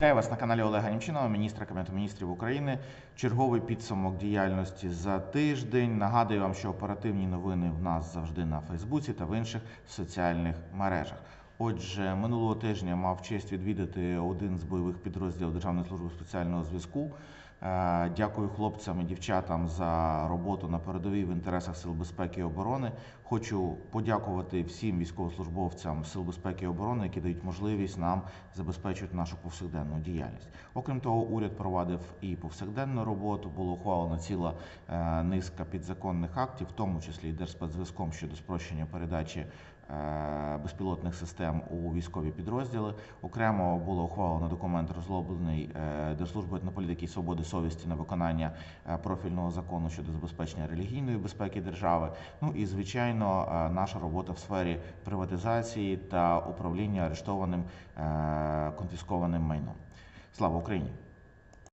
Вітаю вас на каналі Олега Німчинова, міністра Кабінету міністрів України. Черговий підсумок діяльності за тиждень. Нагадую вам, що оперативні новини в нас завжди на Фейсбуці та в інших соціальних мережах. Отже, минулого тижня мав честь відвідати один з бойових підрозділів Державної служби спеціального зв'язку. Е, Дякую хлопцям і дівчатам за роботу на передовій в інтересах сил безпеки і оборони. Хочу подякувати всім військовослужбовцям сил безпеки і оборони, які дають можливість нам забезпечувати нашу повсякденну діяльність. Окрім того, уряд провадив і повсякденну роботу. Було ухвалено ціла е, низка підзаконних актів, в тому числі і Держспецзв'язком щодо спрощення передачі е, безпілотних систем у військові підрозділи. Окремо було ухвалено документ, розроблений е, Держслужбою етнополітики і свободи совісті на виконання е, профільного закону щодо забезпечення релігійної безпеки держави. Ну і звичайно, е, наша робота в сфері приватизації та управління арештованим конфіскованим майном. Слава Україні!